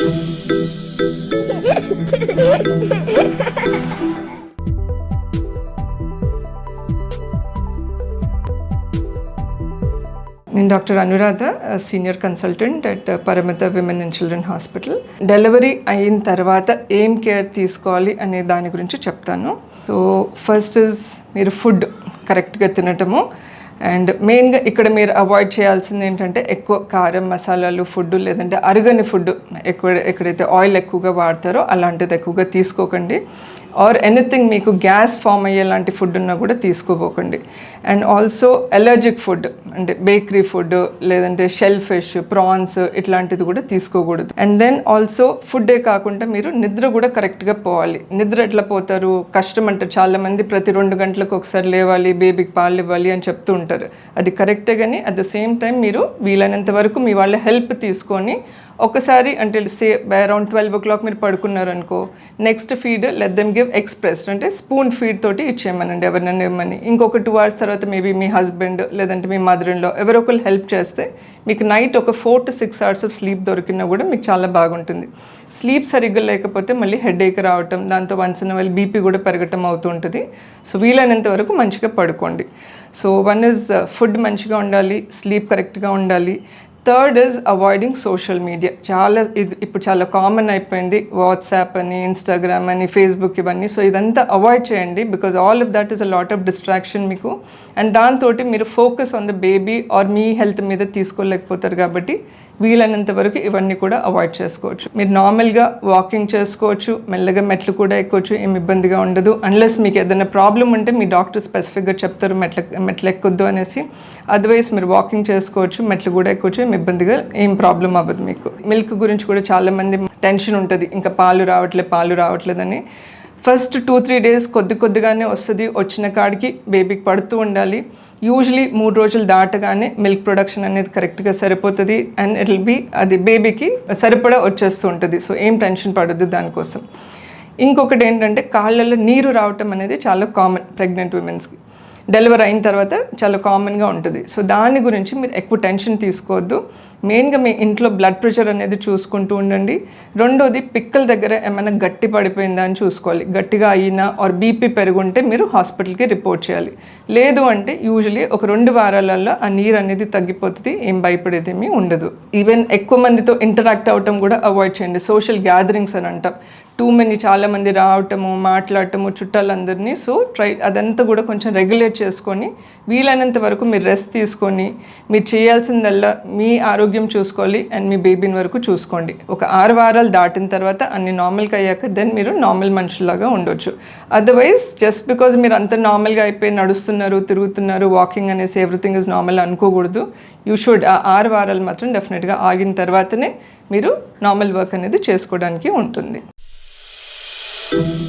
నేను doctor Anuradha senior consultant at Paramita women and children hospital. Delivery అయిన తర్వాత ఏం కేర్ తీసుకోవాలి అనే దాని గురించి చెప్తాను. సో ఫస్ట్ ఇస్ మీరు ఫుడ్ కరెక్ట్గా తినటము. అండ్ మెయిన్గా ఇక్కడ మీరు అవాయిడ్ చేయాల్సింది ఏంటంటే ఎక్కువ కారం మసాలాలు ఫుడ్ లేదంటే అరుగని ఫుడ్ ఎక్కువ ఎక్కడైతే ఆయిల్ ఎక్కువగా వాడతారో అలాంటిది ఎక్కువగా తీసుకోకండి. ఆర్ ఎనీథింగ్ మీకు గ్యాస్ ఫామ్ అయ్యేలాంటి ఫుడ్ ఉన్నా కూడా తీసుకోపోకండి అండ్ ఆల్సో ఎలర్జిక్ ఫుడ్ అంటే బేకరీ ఫుడ్ లేదంటే షెల్ ఫిష్ ప్రాన్స్ ఇట్లాంటిది కూడా తీసుకోకూడదు. అండ్ దెన్ ఆల్సో ఫుడ్డే కాకుండా మీరు నిద్ర కూడా కరెక్ట్గా పోవాలి. నిద్ర ఎట్లా పోతారు? కష్టం అంటే చాలామంది ప్రతి రెండు గంటలకు ఒకసారి లేవాలి బేబీకి పాలు ఇవ్వాలి అని చెప్తూ ఉంటారు. అది కరెక్టే కానీ అట్ ద సేమ్ టైం మీరు వీలైనంత వరకు మీ వాళ్ళ హెల్ప్ తీసుకొని ఒకసారి అంటే say around twelve o'clock మీరు పడుకున్నారు అనుకో next feed let them give express అంటే స్పూన్ ఫీడ్ తోటి ఇచ్చేయమనండి ఎవరినైనా ఇవ్వమని. ఇంకొక టూ అవర్స్ తర్వాత మేబీ మీ హస్బెండ్ లేదంటే మీ మదర్ ఇన్లో ఎవరో ఒకరు హెల్ప్ చేస్తే మీకు నైట్ ఒక four to six hours of sleep దొరికినా కూడా మీకు చాలా బాగుంటుంది. స్లీప్ సరిగ్గా లేకపోతే మళ్ళీ హెడేక్ రావటం దాంతో వన్స్ ఇన్ వాళ్ళు బీపీ కూడా పెరగటం అవుతుంటుంది సో వీలైనంత వరకు మంచిగా పడుకోండి. సో వన్ ఇస్ ఫుడ్ మంచిగా ఉండాలి స్లీప్ కరెక్ట్గా ఉండాలి. Third is avoiding social media చాలా ఇది ఇప్పుడు చాలా కామన్ అయిపోయింది. వాట్సాప్ అని ఇన్స్టాగ్రామ్ అని ఫేస్బుక్ ఇవన్నీ. సో ఇదంతా అవాయిడ్ చేయండి because all of that is a lot of distraction మీకు. అండ్ దాంతో మీరు focus on the baby or me health మీద తీసుకోలేకపోతారు కాబట్టి వీలైనంత వరకు ఇవన్నీ కూడా అవాయిడ్ చేసుకోవచ్చు. మీరు నార్మల్గా వాకింగ్ చేసుకోవచ్చు మెల్లగా మెట్లు కూడా ఎక్కొచ్చు ఏం ఇబ్బందిగా ఉండదు. అన్లెస్ మీకు ఏదైనా ప్రాబ్లం ఉంటే మీ డాక్టర్ స్పెసిఫిక్గా చెప్తారు మెట్ల మెట్లు ఎక్కొద్దు అనేసి. అదర్వైజ్ మీరు వాకింగ్ చేసుకోవచ్చు మెట్లు కూడా ఎక్కొచ్చు ఏమి ఇబ్బందిగా ఏం ప్రాబ్లం అవ్వదు మీకు. మిల్క్ గురించి కూడా చాలామంది టెన్షన్ ఉంటుంది. ఇంకా పాలు రావట్లేదు పాలు రావట్లేదని. ఫస్ట్ టూ త్రీ డేస్ కొద్ది కొద్దిగానే వస్తుంది. వచ్చిన కాడికి బేబీకి పడుతూ ఉండాలి. యూజువలీ మూడు రోజులు దాటగానే మిల్క్ ప్రొడక్షన్ అనేది కరెక్ట్గా సరిపోతుంది అండ్ ఇట్ విల్ బి అది బేబీకి సరిపడా వచ్చేస్తూ ఉంటుంది. సో ఏం టెన్షన్ పడద్దు దానికోసం. ఇంకొకటి ఏంటంటే కాళ్ళల్లో నీరు రావటం అనేది చాలా కామన్ ప్రెగ్నెంట్ ఉమెన్స్కి డెలివరీ అయిన తర్వాత చాలా కామన్గా ఉంటుంది. సో దాని గురించి మీరు ఎక్కువ టెన్షన్ తీసుకోవద్దు. మెయిన్గా మీ ఇంట్లో బ్లడ్ ప్రెషర్ అనేది చూసుకుంటూ ఉండండి. రెండోది పిక్కల దగ్గర ఏమైనా గట్టి పడిపోయిందా అని చూసుకోవాలి. గట్టిగా అయినా ఆర్ బీపీ పెరుగుంటే మీరు హాస్పిటల్కి రిపోర్ట్ చేయాలి. లేదు అంటే యూజువలీ ఒక రెండు వారాలలో ఆ నీరు అనేది తగ్గిపోతుంది ఏం భయపడేది ఏమీ ఉండదు. ఈవెన్ ఎక్కువ మందితో ఇంటరాక్ట్ అవ్వటం కూడా అవాయిడ్ చేయండి. సోషల్ గ్యాదరింగ్స్ అని అంటాం. టూ మెనీ చాలామంది రావటము మాట్లాడటము చుట్టాలందరినీ. సో ట్రై అదంతా కూడా కొంచెం రెగ్యులేట్ చేసుకొని వీలైనంత వరకు మీరు రెస్ట్ తీసుకొని మీరు చేయాల్సిందల్లా మీ ఆరోగ్యం చూసుకోవాలి అండ్ మీ బేబీని వరకు చూసుకోండి. ఒక ఆరు వారాలు దాటిన తర్వాత అన్ని నార్మల్గా అయ్యాక దెన్ మీరు నార్మల్ మనుషులాగా ఉండొచ్చు. అదర్వైజ్ జస్ట్ బికాజ్ మీరు అంత నార్మల్గా అయిపోయి నడుస్తున్నారు తిరుగుతున్నారు వాకింగ్ అనేసి ఎవ్రీథింగ్ ఇస్ నార్మల్ అనుకోకూడదు. యూ షుడ్ ఆ ఆరు వారాలు మాత్రం డెఫినెట్గా ఆగిన తర్వాతనే మీరు నార్మల్ వర్క్ అనేది చేసుకోవడానికి ఉంటుంది. Yeah.